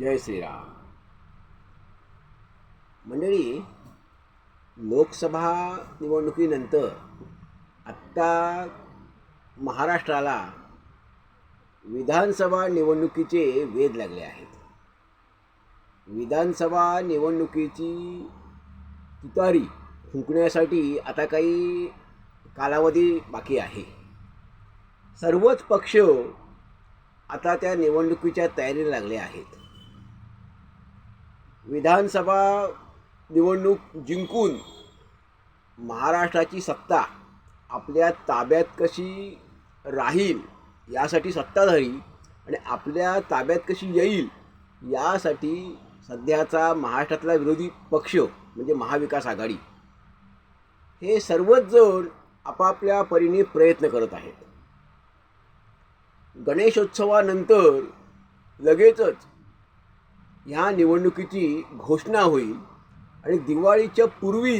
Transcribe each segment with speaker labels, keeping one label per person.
Speaker 1: जय श्रीराम. मंडळी लोकसभा निवडणुकीनंतर आत्ता महाराष्ट्राला विधानसभा निवडणुकीचे वेध लागले आहेत. विधानसभा निवडणुकीची तुतारी फुंकण्यासाठी आता काही कालावधी बाकी आहे. सर्वच पक्ष आता त्या निवडणुकीच्या तयारीला लागले आहेत. विधानसभा निवडणूक जिंकून महाराष्ट्राची सत्ता आपल्या ताब्यात कशी राहील यासाठी सत्ताधारी आणि आपल्या ताब्यात कशी येईल यासाठी सध्याचा महाराष्ट्रातला विरोधी पक्ष म्हणजे महाविकास आघाडी हे सर्वच जण आपापल्या परीने प्रयत्न करत आहेत. गणेशोत्सवानंतर लगेचच ह्या निवडणुकीची घोषणा होईल आणि दिवाळीच्या पूर्वी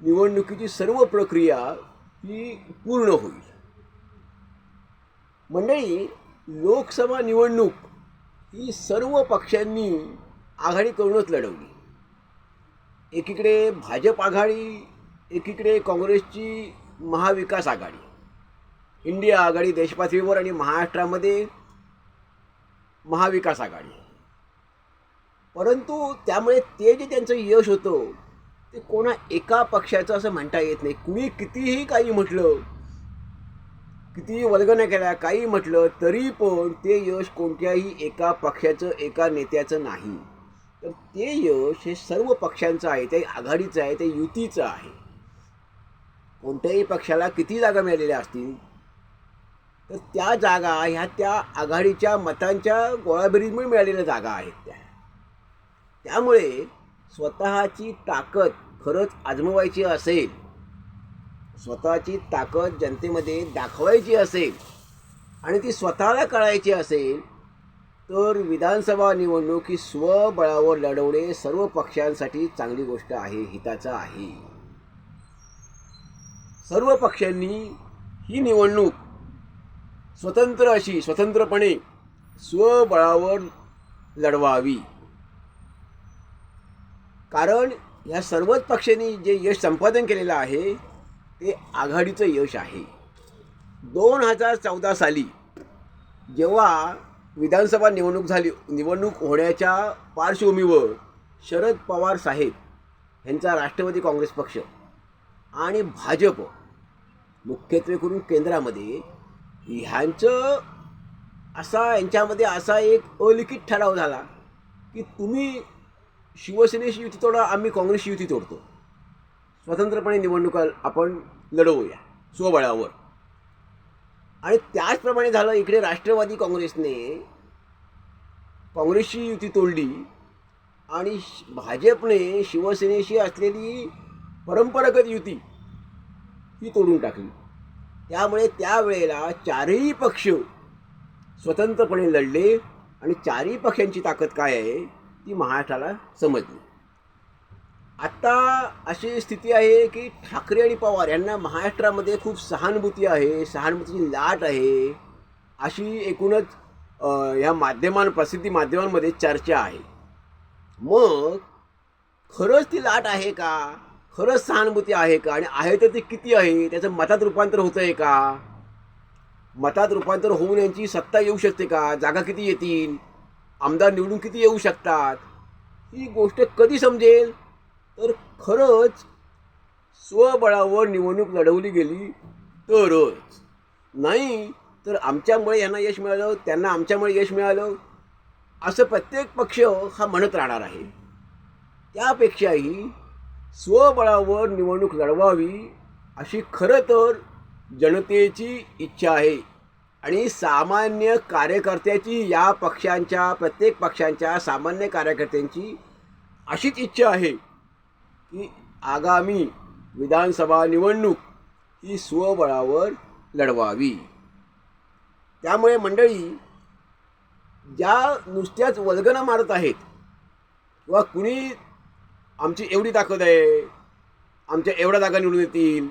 Speaker 1: निवडणुकीची सर्व प्रक्रिया ही पूर्ण होईल. मंडळी लोकसभा निवडणूक ही सर्व पक्षांनी आघाडी करूनच लढवली. एकीकडे भाजप आघाडी एकीकडे काँग्रेसची महाविकास आघाडी. इंडिया आघाडी देशपातळीवर आणि महाराष्ट्रामध्ये महाविकास आघाडी. परंतु त्यामुळे ते जे त्यांचं यश होतं ते कोणा एका पक्षाचं असं म्हणता येत नाही. कुणी कितीही काही म्हटलं कितीही वल्गना केल्या काही म्हटलं तरी पण ते यश कोणत्याही एका पक्षाचं एका नेत्याचं नाही. तर ते यश हे सर्व पक्षांचं आहे ते आघाडीचं आहे ते युतीचं आहे. कोणत्याही पक्षाला किती जागा मिळालेल्या असतील तर त्या जागा ह्या त्या आघाडीच्या मतांच्या गोळाबेरीमुळे मिळालेल्या जागा आहेत त्या. त्यामुळे स्वतःची ताकद खरंच आजमवायची असेल स्वतःची ताकद जनतेमध्ये दाखवायची असेल आणि ती स्वतःला कळायची असेल तर विधानसभा निवडणूक ही स्वबळावर लढवणे सर्व पक्षांसाठी चांगली गोष्ट आहे हिताचं आहे. सर्व पक्षांनी ही निवडणूक स्वतंत्र अशी स्वतंत्रपणे स्वबळावर लढवावी. कारण ह्या सर्वच पक्षांनी जे यश संपादन केलेलं आहे ते आघाडीचं यश आहे. दोन हजार चौदा साली जेव्हा विधानसभा निवडणूक झाली निवडणूक होण्याच्या पार्श्वभूमीवर शरद पवार साहेब यांचा राष्ट्रवादी काँग्रेस पक्ष आणि भाजप मुख्यत्वे करून केंद्रामध्ये ह्यांचं असा यांच्यामध्ये असा एक अलिखित ठराव झाला की तुम्ही शिवसेनेशी युती तोडा आम्ही काँग्रेसशी युती तोडतो. स्वतंत्रपणे निवडणुका आपण लढवूया स्वबळावर. आणि त्याचप्रमाणे झालं इकडे राष्ट्रवादी काँग्रेसने काँग्रेसची युती तोडली आणि श- भाजपने शिवसेनेशी असलेली परंपरागत युती ही तोडून टाकली. त्यामुळे त्यावेळेला चारही पक्ष स्वतंत्रपणे लढले आणि चारही पक्षांची ताकद काय आहे? ती महाराष्ट्राला समजली. आत्ता अशी स्थिती आहे की ठाकरे आणि पवार यांना महाराष्ट्रामध्ये खूप सहानुभूती आहे सहानुभूतीची लाट आहे. अशी एकूणच ह्या माध्यमां प्रसिद्धी माध्यमांमध्ये चर्चा आहे. मग खरंच ती लाट आहे का? खरंच सहानुभूती आहे का? आणि आहे तर ती किती आहे? त्याचं मतात रूपांतर होतं आहे का? मतात रूपांतर होऊन यांची सत्ता येऊ शकते का? जागा किती येतील? आमदार निवडून किती येऊ शकतात? ही गोष्ट कधी समजेल? तर खरंच स्वबळावर निवडणूक लढवली गेली तरच. नाही तर आमच्यामुळे यांना यश मिळालं त्यांना आमच्यामुळे यश मिळालं असं प्रत्येक पक्ष हा म्हणत राहणार आहे. त्यापेक्षाही स्वबळावर निवडणूक लढवावी अशी खरं तर जनतेची इच्छा आहे. आणि सामान्य कार्यकर्त्याची या पक्षांच्या प्रत्येक पक्षांच्या सामान्य कार्यकर्त्यांची अशीच इच्छा आहे की आगामी विधानसभा निवडणूक ही स्वबळावर लढवावी. त्यामुळे मंडळी ज्या नुसत्याच वल्गना मारत आहेत किंवा कुणी आमची एवढी ताकद आहे आमच्या एवढ्या जागा निवडून येतील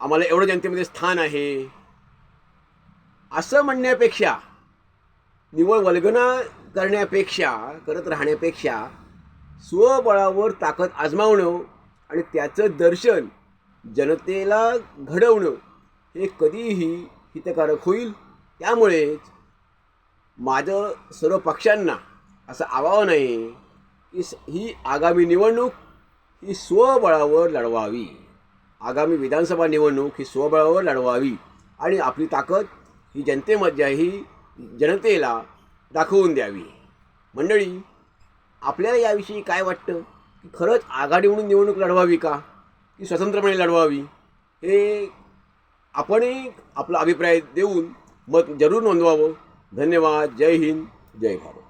Speaker 1: आम्हाला एवढं जनतेमध्ये स्थान आहे असं म्हणण्यापेक्षा निवळ वल्गना करण्यापेक्षा करत राहण्यापेक्षा स्वबळावर ताकद आजमावणं आणि त्याचं दर्शन जनतेला घडवणं हे कधीही हितकारक होईल. त्यामुळेच माझं सर्व पक्षांना असं आवाहन आहे की स- ही आगामी निवडणूक ही स्वबळावर लढवावी. आगामी विधानसभा निवडणूक ही स्वबळावर लढवावी आणि आपली ताकद ही जनतेमध्ये ही जनतेला दाखवून द्यावी. मंडळी आपल्याला याविषयी काय वाटतं? की खरंच आघाडी म्हणून निवडणूक लढवावी का? की स्वतंत्रपणे लढवावी? हे आपणही आपला अभिप्राय देऊन मत जरूर नोंदवावं. धन्यवाद. जय हिंद. जय भारत.